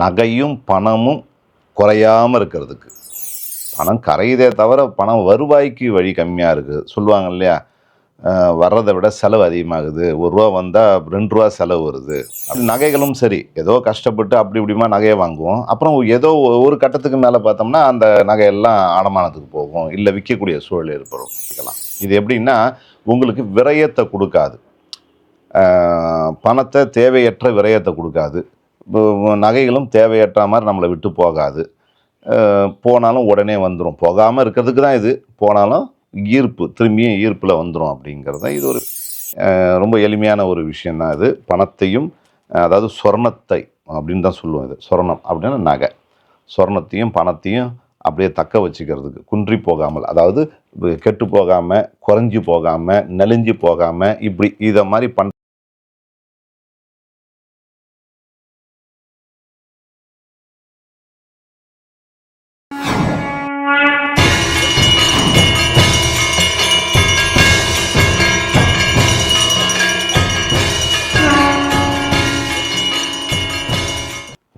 நகையும் பணமும் குறையாமல் இருக்கிறதுக்கு. பணம் கரையுதே தவிர பணம் வருவாய்க்கு வழி கம்மியாக இருக்குது சொல்லுவாங்க இல்லையா? வர்றதை விட செலவு அதிகமாகுது. ஒரு ரூபா வந்தால் ரெண்டு ரூபா செலவு வருது. அப்படி நகைகளும் சரி. ஏதோ கஷ்டப்பட்டு அப்படி இப்படிமா நகையை வாங்குவோம். அப்புறம் ஏதோ ஒரு கட்டத்துக்கு மேலே பார்த்தோம்னா அந்த நகையெல்லாம் அடமானத்துக்கு போகும். இல்லை விற்கக்கூடிய சூழல் ஏற்படும். விற்கலாம் இது எப்படின்னா உங்களுக்கு விரயத்தை கொடுக்காது. பணத்தை தேவையற்ற விரயத்தை கொடுக்காது. நகைகளும் தேவையற்ற மாதிரி நம்மளை விட்டு போகாது. போனாலும் உடனே வந்துடும் போகாமல் இருக்கிறதுக்கு தான் இது. போனாலும் ஈர்ப்பு திரும்பியும் ஈர்ப்பில் வந்துடும் அப்படிங்கிறது தான் இது ஒரு ரொம்ப எளிமையான ஒரு விஷயந்தான் இது. பணத்தையும் அதாவது சொர்ணத்தை அப்படின்னு தான் சொல்லுவோம் இது. சொர்ணம் அப்படின்னா நகை. சொர்ணத்தையும் பணத்தையும் அப்படியே தக்க வச்சுக்கிறதுக்கு குன்றி போகாமல் அதாவது கெட்டு போகாமல் குறைஞ்சி போகாமல் நெளிஞ்சு போகாமல் இப்படி இதை மாதிரி பண்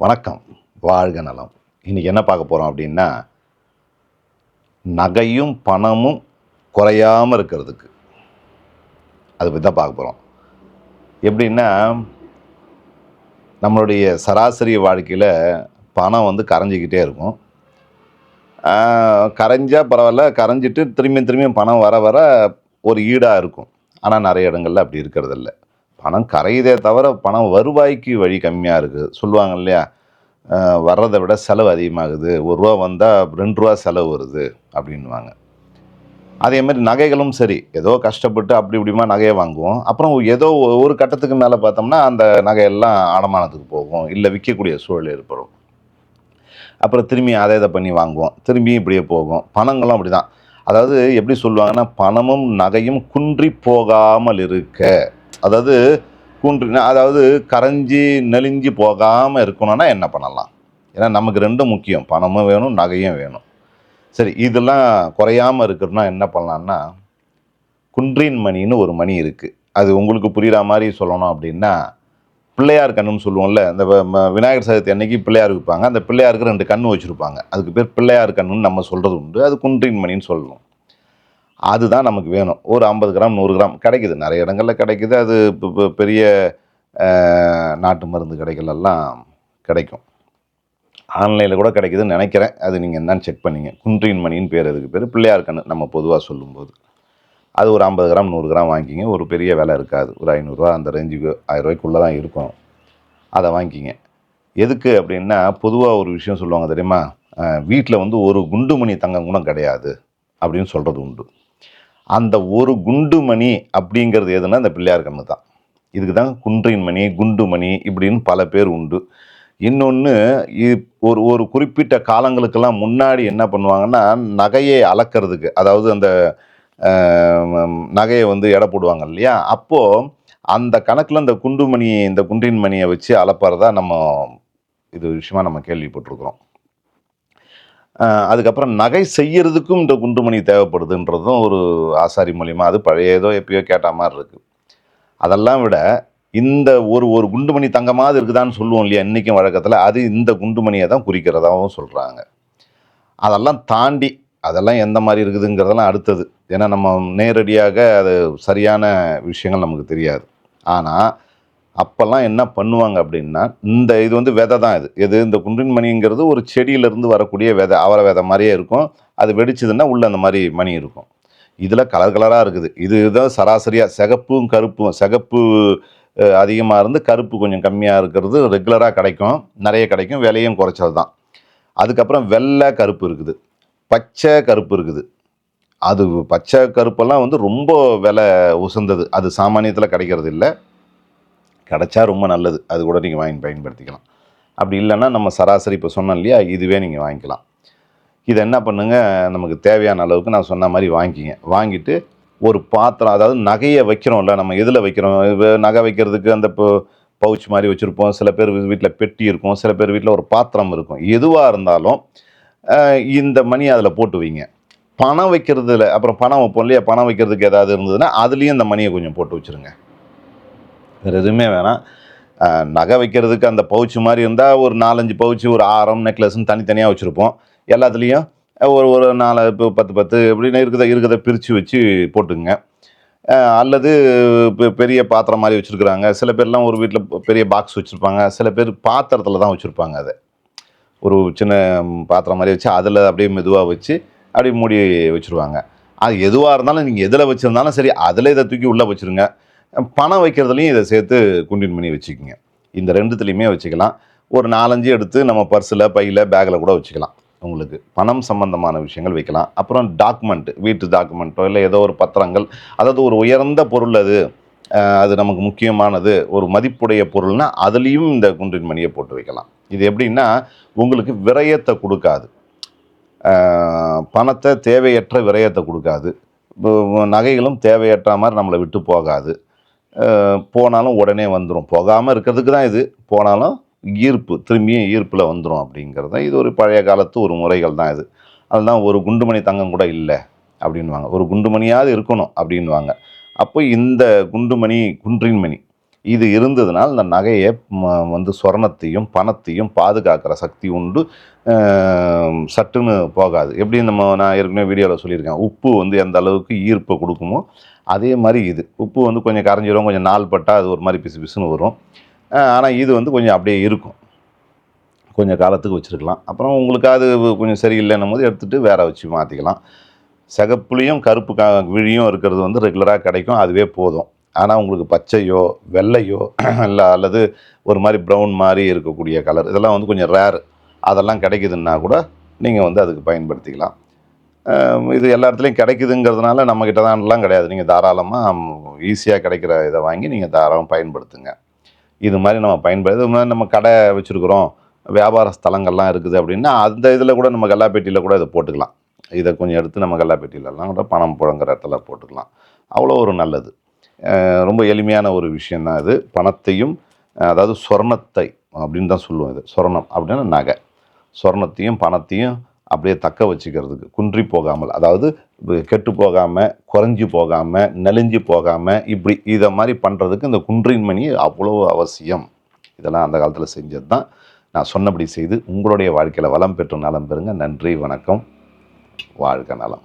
வணக்கம். வாழ்க நலம். இன்னைக்கு என்ன பார்க்க போகிறோம் அப்படின்னா நகையும் பணமும் குறையாமல் இருக்கிறதுக்கு. அதை பற்றி தான் பார்க்க போகிறோம் எப்படின்னா நம்மளுடைய சராசரி வாழ்க்கையில் பணம் வந்து கரைஞ்சிக்கிட்டே இருக்கும். கரைஞ்சால் பரவாயில்ல கரைஞ்சிட்டு திரும்பியும் திரும்பியும் பணம் வர வர ஒரு ஈடாக இருக்கும். ஆனால் நிறைய இடங்கள்ல அப்படி இருக்கிறதில்ல. பணம் கரையுதே தவிர பணம் வருவாய்க்கு வழி கம்மியாக இருக்குது சொல்லுவாங்க இல்லையா? வர்றதை விட செலவு அதிகமாகுது. ஒரு ரூபா வந்தால் ரெண்டு ரூபா செலவு வருது அப்படின்வாங்க அதே மாதிரி நகைகளும் சரி. ஏதோ கஷ்டப்பட்டு அப்படி இப்படிமா நகையை வாங்குவோம். அப்புறம் ஏதோ ஒரு கட்டத்துக்கு மேலே பார்த்தோம்னா அந்த நகையெல்லாம் அடமானத்துக்கு போகும். இல்லை விற்கக்கூடிய சூழல் ஏற்படும். அப்புறம் திரும்பி அதை இதை பண்ணி வாங்குவோம். திரும்பியும் இப்படியே போகும். பணங்களும் அப்படி தான் அதாவது எப்படி சொல்லுவாங்கன்னா பணமும் நகையும் குன்றி போகாமல் இருக்க. அதாவது குன்றி அதாவது கரைஞ்சி நெளிஞ்சு போகாமல் இருக்கணும்னா என்ன பண்ணலாம்? ஏன்னா நமக்கு ரெண்டும் முக்கியம். பணமும் வேணும் நகையும் வேணும். சரி இதெல்லாம் குறையாமல் இருக்கணும்னா என்ன பண்ணலான்னா குன்றின் மணின்னு ஒரு மணி இருக்குது அது உங்களுக்கு புரிகிற மாதிரி சொல்லணும் அப்படின்னா பிள்ளையார் கண்ணுன்னு சொல்லுவோம்ல இந்த வ- விநாயகர் சதுர்த்தி அன்னைக்கு பிள்ளையார் வைப்பாங்க அந்த பிள்ளையாருக்கு ரெண்டு கண் வச்சுருப்பாங்க. அதுக்கு பேர் பிள்ளையார் கண்ணுன்னு நம்ம சொல்கிறது உண்டு. அது குன்றின் மணின்னு சொல்லணும். அதுதான் நமக்கு வேணும். ஒரு ஐம்பது கிராம் நூறு கிராம் கிடைக்குது. நிறைய இடங்களில் கிடைக்குது. அது பெரிய நாட்டு மருந்து கடைகளெல்லாம் கிடைக்கும். ஆன்லைனில் கூட கிடைக்குதுன்னு நினைக்கிறேன். அது நீங்கள் என்னன்னு செக் பண்ணிங்க. குன்றின் மணின்னு பேர் அதுக்கு பேர். பிள்ளையார் கண்ணு நம்ம பொதுவாக சொல்லும்போது. அது ஒரு ஐம்பது கிராம் நூறு கிராம் வாங்கிக்கிங்க. ஒரு பெரிய விலை இருக்காது. ஒரு ஐநூறுரூவா அந்த ரேஞ்சுக்கு ஆயிரம் ரூபாய்க்குள்ளே தான் இருக்கும். அதை வாங்கிக்கிங்க. எதுக்கு அப்படின்னா பொதுவாக ஒரு விஷயம் சொல்லுவாங்க தெரியுமா? வீட்டில் வந்து ஒரு குண்டுமணி தங்கம் கூட கிடையாது. அப்படின்னு சொல்கிறது உண்டு. அந்த ஒரு குண்டுமணி அப்படிங்கிறது எதுன்னா இந்த பிள்ளையார் கண்ணு தான். இதுக்கு தான் குன்றின் மணி குண்டுமணி இப்படின்னு பல பேர் உண்டு. இன்னொன்று ஒரு ஒரு குறிப்பிட்ட காலங்களுக்கெல்லாம் முன்னாடி என்ன பண்ணுவாங்கன்னா நகையை அளக்கிறதுக்கு அதாவது அந்த நகையை வந்து எடை போடுவாங்க இல்லையா? அப்போது அந்த கணக்கில் இந்த குண்டுமணி இந்த குன்றின் மணியை வச்சு அளப்பறதா நம்ம இது விஷயமா நம்ம கேள்விப்பட்டிருக்கிறோம். அதுக்கப்புறம் நகை செய்யறதுக்கும் இந்த குண்டுமணி தேவைப்படுதுன்றதும் ஒரு ஆசாரி மூலியமாக அது பழைய ஏதோ எப்பயோ கேட்ட மாதிரி இருக்குது அதெல்லாம் விட இந்த ஒரு ஒரு குண்டுமணி தங்கமாவது இருக்குதான்னு சொல்லுவோம் இல்லையா இன்றைக்கும் வழக்கத்தில் அது இந்த குண்டுமணியை தான் குறிக்கிறதாகவும் சொல்கிறாங்க அதெல்லாம் தாண்டி அதெல்லாம் எந்த மாதிரி இருக்குதுங்கிறதெல்லாம் அடுத்தது. ஏன்னா நம்ம நேரடியாக அது சரியான விஷயங்கள் நமக்கு தெரியாது. ஆனால் அப்போல்லாம் என்ன பண்ணுவாங்க அப்படின்னா இந்த இது வந்து விதை தான் இது. எது? இந்த குன்றின் மணிங்கிறது ஒரு செடியிலேருந்து வரக்கூடிய விதை அவரை விதை மாதிரியே இருக்கும். அது வெடிச்சதுன்னா உள்ளே அந்த மாதிரி மணி இருக்கும். இதில் கலர் கலராக இருக்குது. இது தான் சராசரியாக சிகப்பும் கருப்பும் சிகப்பு அதிகமாக இருந்து கருப்பு கொஞ்சம் கம்மியாக இருக்கிறது ரெகுலராக கிடைக்கும். நிறைய கிடைக்கும். விலையும் குறைச்சது தான். அதுக்கப்புறம் வெள்ளை கருப்பு இருக்குது. பச்சை கருப்பு இருக்குது. அது பச்சை கருப்பெல்லாம் வந்து ரொம்ப விலை உசந்தது. அது சாமானியத்தில் கிடைக்கிறது இல்லை கிடைச்சா ரொம்ப நல்லது. அது கூட நீங்கள் வாங்கி பயன்படுத்திக்கலாம். அப்படி இல்லைன்னா நம்ம சராசரி இப்போ சொன்னோம் இல்லையா இதுவே நீங்கள் வாங்கிக்கலாம். இதை என்ன பண்ணுங்கள் நமக்கு தேவையான அளவுக்கு நான் சொன்ன மாதிரி வாங்கிக்கிங்க வாங்கிட்டு ஒரு பாத்திரம் அதாவது நகையை வைக்கிறோம்ல நம்ம எதில் வைக்கிறோம்? நகை வைக்கிறதுக்கு அந்த பவுச் மாதிரி வச்சுருப்போம். சில பேர் வீட்டில் பெட்டி இருக்கும். சில பேர் வீட்டில் ஒரு பாத்திரம் இருக்கும். எதுவாக இருந்தாலும் இந்த மணி அதில் போட்டு வைங்க. பணம் வைக்கிறதுல அப்புறம் பணம் வைப்போம் இல்லையா? பணம் வைக்கிறதுக்கு ஏதாவது இருந்ததுன்னா அதுலேயும் இந்த மணியை கொஞ்சம் போட்டு வச்சுருங்க. வேறு எதுவுமே வேணாம். நகை வைக்கிறதுக்கு அந்த பவுச்சு மாதிரி இருந்தால் ஒரு நாலஞ்சு பவுச்சு ஒரு ஆரம் நெக்லஸ்ன்னு தனித்தனியாக வச்சுருப்போம். எல்லாத்துலேயும் ஒரு ஒரு நாலு இப்போ பத்து பத்து எப்படின்னு இருக்கிறத இருக்கிறத பிரித்து வச்சு போட்டுக்குங்க. அல்லது பெ- பெரிய பாத்திரம் மாதிரி வச்சுருக்குறாங்க. சில பேர்லாம் ஒரு வீட்டில் பெரிய பாக்ஸ் வச்சுருப்பாங்க. சில பேர் பாத்திரத்தில் தான் வச்சுருப்பாங்க அதை. ஒரு சின்ன பாத்திரம் மாதிரி வச்சு அதில் அப்படியே மெதுவாக வச்சு அப்படியே மூடி வச்சுருவாங்க. அது எதுவாக இருந்தாலும் நீங்கள் எதில் வச்சுருந்தாலும் சரி அதில் இதை தூக்கி உள்ளே வச்சுருங்க. பணம் வைக்கிறதுலையும் இதை சேர்த்து குண்டின் பண்ணி வச்சுக்கோங்க. இந்த ரெண்டுத்துலேயுமே வச்சுக்கலாம். ஒரு நாலஞ்சு எடுத்து நம்ம பர்ஸில் பையில் பேக்கில் கூட வச்சுக்கலாம். உங்களுக்கு பணம் சம்பந்தமான விஷயங்கள் வைக்கலாம். அப்புறம் டாக்குமெண்ட் வீட்டு டாக்குமெண்ட்டோ இல்லை ஏதோ ஒரு பத்திரங்கள். அதாவது ஒரு உயர்ந்த பொருள் அது. அது நமக்கு முக்கியமானது. ஒரு மதிப்புடைய பொருள்னா அதுலேயும் இந்த குன்றின் மணியை போட்டு வைக்கலாம். இது எப்படின்னா உங்களுக்கு விரயத்தை கொடுக்காது. பணத்தை தேவையற்ற விரயத்தை கொடுக்காது. நகைகளும் தேவையற்ற மாதிரி நம்மளை விட்டு போகாது. போனாலும் உடனே வந்துடும் போகாமல் இருக்கிறதுக்கு தான் இது. போனாலும் ஈர்ப்பு திரும்பியும் ஈர்ப்பில் வந்துடும் அப்படிங்கிறது தான் இது ஒரு பழைய காலத்து ஒரு முறைகள் தான் இது. அதுதான் ஒரு குண்டுமணி தங்கம் கூட இல்லை அப்படின்வாங்க ஒரு குண்டுமணியாவது இருக்கணும் அப்படின்வாங்க அப்போ இந்த குண்டுமணி குன்றின் மணி இது இருந்ததுனால் இந்த நகையை ம- வந்து சொர்ணத்தையும் பணத்தையும் பாதுகாக்கிற சக்தி உண்டு. சட்டுன்னு போகாது. எப்படி நம்ம நான் ஏற்கனவே வீடியோவில் சொல்லியிருக்கேன். உப்பு வந்து எந்த அளவுக்கு ஈர்ப்பை கொடுக்குமோ அதே மாதிரி இது. உப்பு வந்து கொஞ்சம் கரைஞ்சிரும் கொஞ்சம் நாள் பட்டால் அது ஒரு மாதிரி பிசு பிசுன்னு வரும். ஆனால் இது வந்து கொஞ்சம் அப்படியே இருக்கும். கொஞ்சம் காலத்துக்கு வச்சுருக்கலாம். அப்புறம் உங்களுக்கு அது கொஞ்சம் சரியில்லைன்னும் போது எடுத்துகிட்டு வேற வச்சு மாற்றிக்கலாம் சிகப்புலேயும் கருப்பு கா விழியும் இருக்கிறது வந்து ரெகுலராக கிடைக்கும். அதுவே போதும். ஆனால் உங்களுக்கு பச்சையோ வெள்ளையோ இல்லை அல்லது ஒரு மாதிரி ப்ரௌன் மாதிரி இருக்கக்கூடிய கலர் இதெல்லாம் வந்து கொஞ்சம் ரேர் அதெல்லாம் கிடைக்குதுன்னா கூட நீங்கள் வந்து அதுக்கு பயன்படுத்திக்கலாம். இது எல்லா இடத்துலையும் கிடைக்குதுங்கிறதுனால நம்மக்கிட்ட தான்லாம் கிடையாது. நீங்கள் தாராளமாக ஈஸியாக கிடைக்கிற இதை வாங்கி நீங்கள் தாராளமாக பயன்படுத்துங்க. இது மாதிரி நம்ம பயன்படுது இது மாதிரி நம்ம கடை வச்சுருக்குறோம் வியாபார ஸ்தலங்கள்லாம் இருக்குது அப்படின்னா அந்த இதில் கூட நம்ம கல்லாப்பேட்டியில் கூட இதை போட்டுக்கலாம். இதை கொஞ்சம் எடுத்து நம்ம கல்லாப்பேட்டியிலலாம் கூட பணம் புழங்குற இடத்துல போட்டுக்கலாம். அவ்வளோ ஒரு நல்லது. ரொம்ப எளிமையான ஒரு விஷயந்தான் அது பணத்தையும் அதாவது சொர்ணத்தை அப்படின்னு தான் சொல்லுவோம் இது. சொர்ணம் அப்படின்னா நகை. சொர்ணத்தையும் பணத்தையும் அப்படியே தக்க வச்சுக்கிறதுக்கு குன்றி போகாமல் அதாவது கெட்டு போகாமல் குறைஞ்சி போகாமல் நெளிஞ்சு போகாமல் இப்படி இதை மாதிரி பண்ணுறதுக்கு இந்த குன்றின் மணி அவ்வளோ அவசியம். இதெல்லாம் அந்த காலத்தில் செஞ்சது தான். நான் சொன்னபடி செய்து உங்களுடைய வாழ்க்கையில் வளம் பெற்று நலம் பெறுங்க. நன்றி வணக்கம். வாழ்க நலம்.